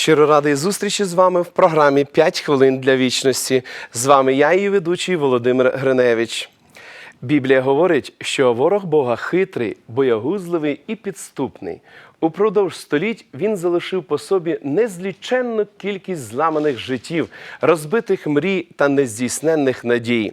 Щиро радий зустрічі з вами в програмі «5 хвилин для вічності. З вами я, її ведучий Володимир Гриневич. Біблія говорить, що ворог Бога хитрий, боягузливий і підступний. Упродовж століть він залишив по собі незліченну кількість зламаних життів, розбитих мрій та нездійсненних надій.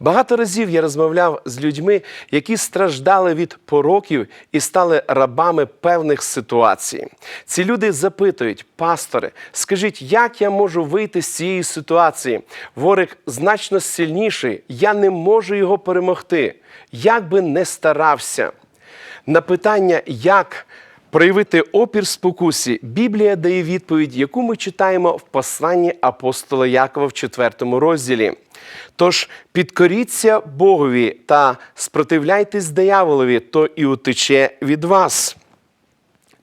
Багато разів я розмовляв з людьми, які страждали від пороків і стали рабами певних ситуацій. Ці люди запитують, пастори, скажіть, як я можу вийти з цієї ситуації? Ворог значно сильніший, я не можу його перемогти. Як би не старався. На питання, як проявити опір спокусі, Біблія дає відповідь, яку ми читаємо в посланні апостола Якова в 4 розділі. Тож підкоріться Богові та спротивляйтесь дияволові, то і утече від вас.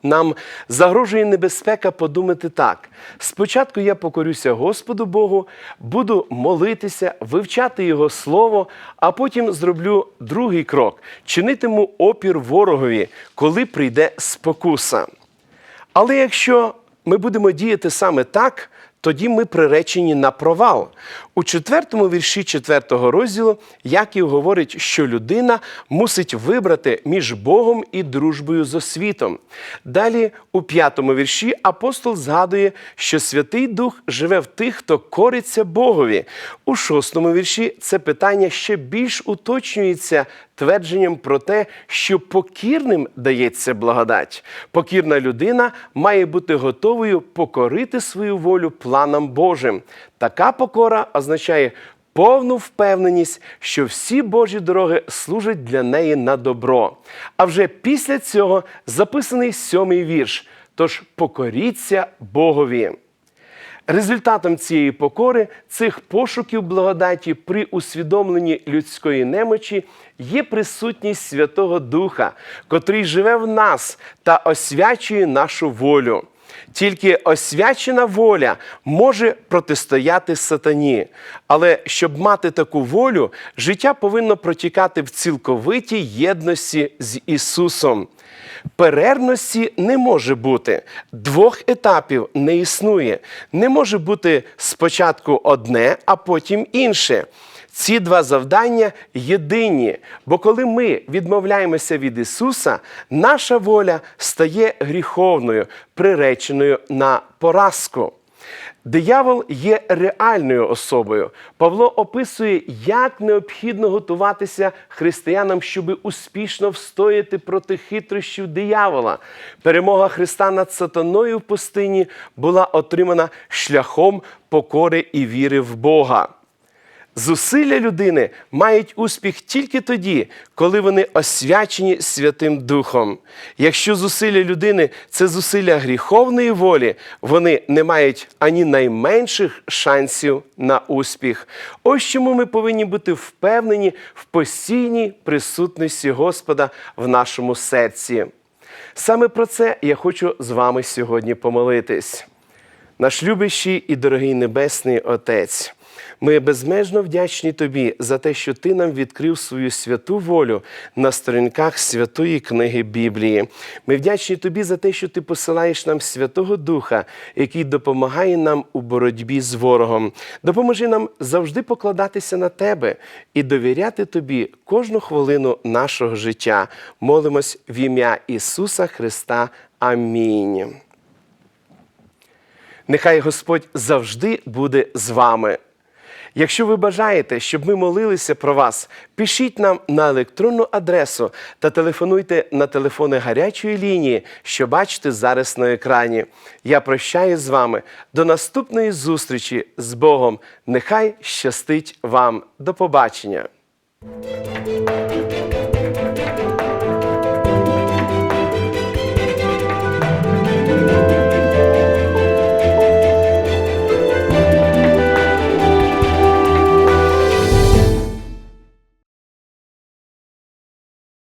Нам загрожує небезпека подумати так: спочатку я покорюся Господу Богу, буду молитися, вивчати Його Слово, а потім зроблю другий крок чинитиму опір ворогові, коли прийде спокуса. Але якщо ми будемо діяти саме так, тоді ми приречені на провал. У четвертому вірші четвертого розділу Яків говорить, що людина мусить вибрати між Богом і дружбою з освітом. Далі, у п'ятому вірші, апостол згадує, що Святий Дух живе в тих, хто кориться Богові. У шостому вірші це питання ще більш уточнюється твердженням про те, що покірним дається благодать. Покірна людина має бути готовою покорити свою волю планам Божим. Така покора означає повну впевненість, що всі Божі дороги служать для неї на добро. А вже після цього записаний сьомий вірш. Тож покоріться Богові. Результатом цієї покори, цих пошуків благодаті при усвідомленні людської немочі є присутність Святого Духа, котрий живе в нас та освячує нашу волю. Тільки освячена воля може протистояти сатані. Але щоб мати таку волю, життя повинно протікати в цілковитій єдності з Ісусом. Перервності не може бути, двох етапів не існує. Не може бути спочатку одне, а потім інше. Ці два завдання єдині, бо коли ми відмовляємося від Ісуса, наша воля стає гріховною, приреченою на поразку. Диявол є реальною особою. Павло описує, як необхідно готуватися християнам, щоб успішно встояти проти хитрощів диявола. Перемога Христа над сатаною в пустині була отримана шляхом покори і віри в Бога. Зусилля людини мають успіх тільки тоді, коли вони освячені Святим Духом. Якщо зусилля людини це зусилля гріховної волі, вони не мають ані найменших шансів на успіх. Ось чому ми повинні бути впевнені в постійній присутності Господа в нашому серці. Саме про це я хочу з вами сьогодні помолитись. Наш любящий і дорогий Небесний Отець. Ми безмежно вдячні Тобі за те, що Ти нам відкрив свою святу волю на сторінках святої книги Біблії. Ми вдячні Тобі за те, що Ти посилаєш нам Святого Духа, який допомагає нам у боротьбі з ворогом. Допоможи нам завжди покладатися на Тебе і довіряти Тобі кожну хвилину нашого життя. Молимось в ім'я Ісуса Христа. Амінь. Нехай Господь завжди буде з вами. Якщо ви бажаєте, щоб ми молилися про вас, пишіть нам на електронну адресу та телефонуйте на телефони гарячої лінії, що бачите зараз на екрані. Я прощаю з вами. До наступної зустрічі з Богом. Нехай щастить вам. До побачення!